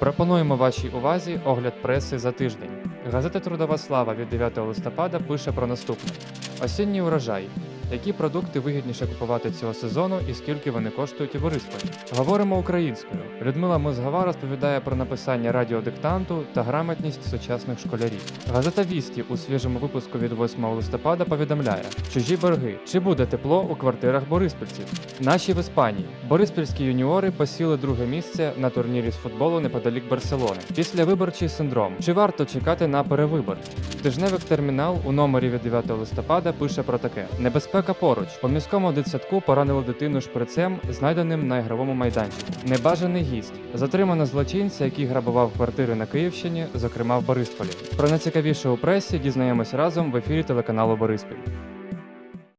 Пропонуємо вашій увазі огляд преси за тиждень. Газета Трудова слава від 9 листопада пише про наступне: осінній урожай. Які продукти вигідніше купувати цього сезону і скільки вони коштують у Борисполі? Говоримо українською. Людмила Мозгова розповідає про написання радіодиктанту та грамотність сучасних школярів. Газета Вісті у свіжому випуску від 8 листопада повідомляє: чужі борги. Чи буде тепло у квартирах бориспільців? Наші в Іспанії. Бориспільські юніори посіли друге місце на турнірі з футболу неподалік Барселони. Після виборчий синдром. Чи варто чекати на перевибор? Тижневик термінал у номері від 9 листопада пише про таке: небезпека поруч. У міському дитсадку поранили дитину шприцем, знайденим на ігровому майданчику. Небажаний гість. Затримано злочинця, який грабував квартири на Київщині, зокрема в Борисполі. Про найцікавіше у пресі дізнаємось разом в ефірі телеканалу Бориспіль.